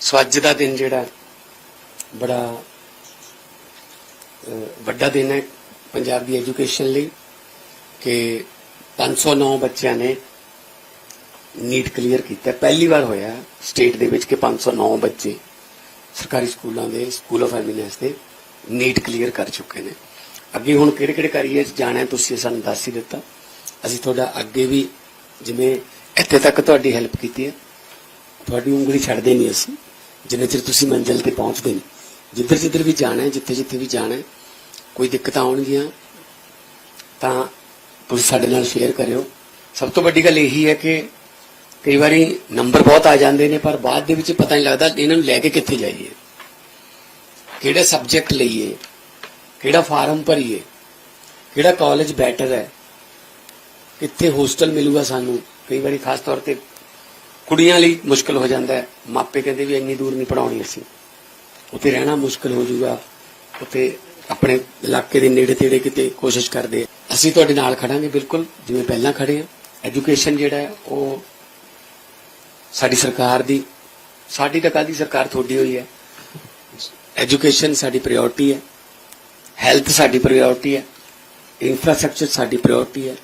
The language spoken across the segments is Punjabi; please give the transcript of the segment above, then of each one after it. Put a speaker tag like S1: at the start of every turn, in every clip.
S1: ਸੋ ਅੱਜ ਦਾ ਦਿਨ ਜਿਹੜਾ ਬੜਾ ਵੱਡਾ ਦਿਨ ਹੈ ਪੰਜਾਬ ਦੀ ਐਜੂਕੇਸ਼ਨ ਲਈ ਕਿ 509 ਬੱਚਿਆਂ ਨੇ ਨੀਟ ਕਲੀਅਰ ਕੀਤਾ। ਪਹਿਲੀ ਵਾਰ ਹੋਇਆ ਸਟੇਟ ਦੇ ਵਿੱਚ ਕਿ 509 ਬੱਚੇ ਸਰਕਾਰੀ ਸਕੂਲਾਂ ਦੇ, ਸਕੂਲ ਆਫ ਐਮੀਨੈਂਸ ਦੇ ਨੀਟ ਕਲੀਅਰ ਕਰ ਚੁੱਕੇ ਨੇ। ਅੱਗੇ ਹੁਣ ਕਿਹੜੇ ਕਿਹੜੇ ਕਰੀਏ ਜਾਣਾ ਤੁਸੀਂ ਸਾਨੂੰ ਦੱਸ ਹੀ ਦਿੱਤਾ। ਅਸੀਂ ਤੁਹਾਡਾ ਅੱਗੇ ਵੀ ਜਿਵੇਂ ਇੱਥੇ ਤੱਕ ਤੁਹਾਡੀ ਹੈਲਪ ਕੀਤੀ ਹੈ। ਤੁਹਾਡੀ ਉਂਗਲੀ ਛੱਡਦੇ ਨਹੀਂ ਅਸੀਂ। ਜਿੰਨੇ ਚਿਰ ਤੁਸੀਂ ਮੰਜ਼ਿਲ ਤੇ ਪਹੁੰਚਦੇ ਨਹੀਂ। ਜਿੱਧਰ ਜਿੱਧਰ ਵੀ ਜਾਣਾ ਹੈ ਜਿੱਥੇ ਜਿੱਥੇ ਵੀ ਜਾਣਾ ਹੈ, ਕੋਈ ਦਿੱਕਤਾਂ ਆਉਣਗੀਆਂ, ਤਾਂ ਤੁਸੀਂ ਸਾਡੇ ਨਾਲ ਸ਼ੇਅਰ ਕਰਿਓ। ਸਭ ਤੋਂ ਵੱਡੀ ਗੱਲ ਇਹੀ ਹੈ ਕਿ ਕਈ ਵਾਰੀ ਨੰਬਰ ਬਹੁਤ ਆ ਜਾਂਦੇ ਨੇ, ਪਰ ਬਾਅਦ ਦੇ ਵਿੱਚ ਪਤਾ ਨਹੀਂ ਲੱਗਦਾ ਇਹਨਾਂ ਨੂੰ ਲੈ ਕੇ ਕਿੱਥੇ ਜਾਈਏ। ਕਿਹੜਾ ਸਬਜੈਕਟ ਲਈਏ, ਕਿਹੜਾ ਫਾਰਮ ਭਰੀਏ, ਕਿਹੜਾ ਕਾਲਜ ਬੈਟਰ ਹੈ, ਕਿੱਥੇ ਹੋਸਟਲ ਮਿਲੂਗਾ ਸਾਨੂੰ। ਕਈ ਵਾਰੀ ਖਾਸ ਤੌਰ ਤੇ ਕੁੜੀਆਂ ਲਈ ਮੁਸ਼ਕਲ ਹੋ ਜਾਂਦਾ ਹੈ। ਮਾਪੇ ਕਹਿੰਦੇ ਵੀ ਇੰਨੀ ਦੂਰ ਨਹੀਂ ਪੜਾਉਣੀ ਅਸੀਂ। ਉੱਥੇ ਰਹਿਣਾ ਮੁਸ਼ਕਲ ਹੋ ਜਾਊਗਾ। ਉੱਥੇ ਆਪਣੇ ਇਲਾਕੇ ਦੇ ਨੇੜੇ ਤੇੜੇ ਕਿਤੇ ਕੋਸ਼ਿਸ਼ ਕਰਦੇ ਅਸੀਂ ਤੁਹਾਡੇ ਨਾਲ ਖੜਾਂਗੇ ਬਿਲਕੁਲ, ਜਿਵੇਂ ਪਹਿਲਾਂ ਖੜੇ ਆ। ਐਜੂਕੇਸ਼ਨ ਜਿਹੜਾ ਹੈ, ਉਹ ਸਾਡੀ ਸਰਕਾਰ ਦੀ, ਸਾਡੀ ਤਾਂ ਕਾਦੀ ਸਰਕਾਰ ਤੁਹਾਡੀ ਹੋਈ ਹੈ। ਐਜੂਕੇਸ਼ਨ ਸਾਡੀ ਪ੍ਰਾਇੋਰਟੀ ਹੈ। ਹੈਲਥ ਸਾਡੀ ਪ੍ਰਾਇੋਰਟੀ ਹੈ। ਇਨਫਰਾਸਟ੍ਰਕਚਰ ਸਾਡੀ ਪ੍ਰਾਇੋਰਟੀ ਹੈ।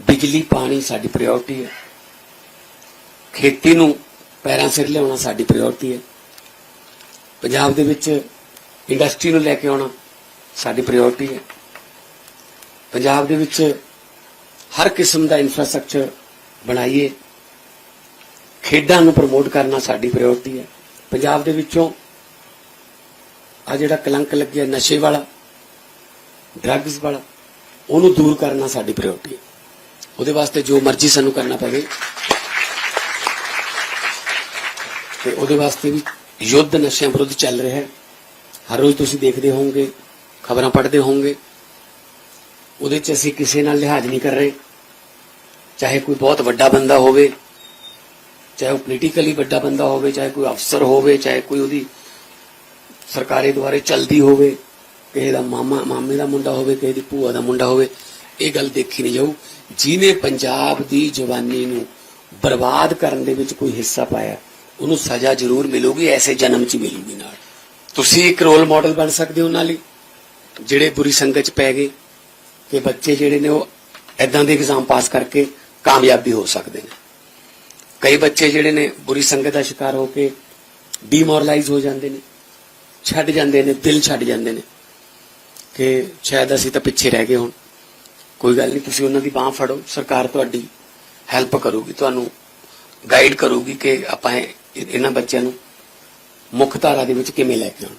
S1: ਬਿਜਲੀ, ਪਾਣੀ ਸਾਡੀ ਪ੍ਰਾਇੋਰਟੀ ਹੈ। ਖੇਤੀ ਨੂੰ ਪੈਰਾਂ ਸਿਰ ਲਿਆਉਣਾ ਸਾਡੀ ਪ੍ਰਾਇੋਰਟੀ ਹੈ। ਪੰਜਾਬ ਦੇ ਵਿੱਚ ਇੰਡਸਟਰੀ ਨੂੰ ਲੈ ਕੇ ਆਉਣਾ ਸਾਡੀ ਪ੍ਰਾਇੋਰਟੀ ਹੈ। ਪੰਜਾਬ ਦੇ ਵਿੱਚ ਹਰ ਕਿਸਮ ਦਾ ਇਨਫਰਾਸਟ੍ਰਕਚਰ ਬਣਾਈਏ, ਖੇਡਾਂ ਨੂੰ ਪ੍ਰਮੋਟ ਕਰਨਾ ਸਾਡੀ ਪ੍ਰਾਇੋਰਟੀ ਹੈ। ਪੰਜਾਬ ਦੇ ਵਿੱਚੋਂ ਆ ਜਿਹੜਾ ਕਲੰਕ ਲੱਗਿਆ ਨਸ਼ੇ ਵਾਲਾ ਡਰੱਗਸ ਵਾਲਾ, ਉਹਨੂੰ ਦੂਰ ਕਰਨਾ ਸਾਡੀ ਪ੍ਰਾਇੋਰਟੀ ਹੈ। ਉਹਦੇ ਵਾਸਤੇ ਜੋ ਮਰਜ਼ੀ ਸਾਨੂੰ ਕਰਨਾ ਪਵੇ ਤੇ ਉਹਦੇ ਵਾਸਤੇ ਵੀ ਯੁੱਧ ਨਸ਼ਿਆਂ ਵਿਰੁੱਧ ਚੱਲ ਰਿਹਾ ਹੈ। ਹਰ ਰੋਜ਼ ਤੁਸੀਂ ਦੇਖਦੇ ਹੋਵੋਗੇ, ਖਬਰਾਂ ਪੜ੍ਹਦੇ ਹੋਵੋਗੇ, ਉਹਦੇ 'ਚ ਅਸੀਂ ਕਿਸੇ ਨਾਲ ਲਿਹਾਜ਼ ਨਹੀਂ ਕਰ ਰਹੇ। ਚਾਹੇ ਕੋਈ ਬਹੁਤ ਵੱਡਾ ਬੰਦਾ ਹੋਵੇ, ਚਾਹੇ ਉਹ ਪੋਲੀਟੀਕਲੀ ਵੱਡਾ ਬੰਦਾ ਹੋਵੇ, ਚਾਹੇ ਕੋਈ ਅਫਸਰ ਹੋਵੇ, ਚਾਹੇ ਕੋਈ ਉਹਦੀ ਸਰਕਾਰੀ ਦੁਆਰੇ ਚਲਦੀ ਹੋਵੇ, ਕਿਸੇ ਦਾ ਮਾਮਾ, ਮਾਮੇ ਦਾ ਮੁੰਡਾ ਹੋਵੇ, ਕਿਸੇ ਦੀ ਭੂਆ ਦਾ ਮੁੰਡਾ ਹੋਵੇ, ਇਹ ਗੱਲ ਦੇਖੀ ਨਹੀਂ ਜਾਊ। ਜਿਹਨੇ ਪੰਜਾਬ ਦੀ ਜਵਾਨੀ ਨੂੰ ਬਰਬਾਦ ਕਰਨ ਦੇ ਵਿੱਚ ਕੋਈ ਹਿੱਸਾ ਪਾਇਆ ਉਹਨੂੰ ਸਜ਼ਾ ਜ਼ਰੂਰ ਮਿਲੂਗੀ, ਐਸੇ ਜਨਮ 'ਚ ਹੀ ਮਿਲੂਗੀ ਨਾਲ। ਤੁਸੀਂ ਇੱਕ ਰੋਲ ਮਾਡਲ ਬਣ ਸਕਦੇ ਹੋ ਉਹਨਾਂ ਲਈ ਜਿਹੜੇ ਬੁਰੀ ਸੰਗਤ 'ਚ ਪੈ ਗਏ ਕਿ ਬੱਚੇ ਜਿਹੜੇ ਨੇ ਉਹ ਐਦਾਂ ਦੇ ਐਗਜ਼ਾਮ ਪਾਸ ਕਰਕੇ ਕਾਮਯਾਬ ਵੀ ਹੋ ਸਕਦੇ ਨੇ। ਕਈ ਬੱਚੇ ਜਿਹੜੇ ਨੇ ਬੁਰੀ ਸੰਗਤ ਦਾ ਸ਼ਿਕਾਰ ਹੋ ਕੇ ਡੀਮੋਰਲਾਈਜ਼ ਹੋ ਜਾਂਦੇ ਨੇ, ਛੱਡ ਜਾਂਦੇ ਨੇ, ਦਿਲ ਛੱਡ ਜਾਂਦੇ ਨੇ ਕਿ ਸ਼ਾਇਦ ਅਸੀਂ ਤਾਂ ਪਿੱਛੇ ਰਹਿ ਗਏ ਹੁਣ। ਕੋਈ ਗੱਲ ਨਹੀਂ, ਤੁਸੀਂ ਉਹਨਾਂ ਦੀ ਬਾਹ ਫੜੋ, ਸਰਕਾਰ ਤੁਹਾਡੀ ਹੈਲਪ ਕਰੂਗੀ, ਤੁਹਾਨੂੰ ਗਾਈਡ ਕਰੂਗੀ ਕਿ ਆਪਾਂ ਇਹਨਾਂ ਬੱਚਿਆਂ ਨੂੰ ਮੁੱਖ ਧਾਰਾ ਦੇ ਵਿੱਚ ਕਿਵੇਂ ਲੈ ਕੇ ਆਉਣਾ?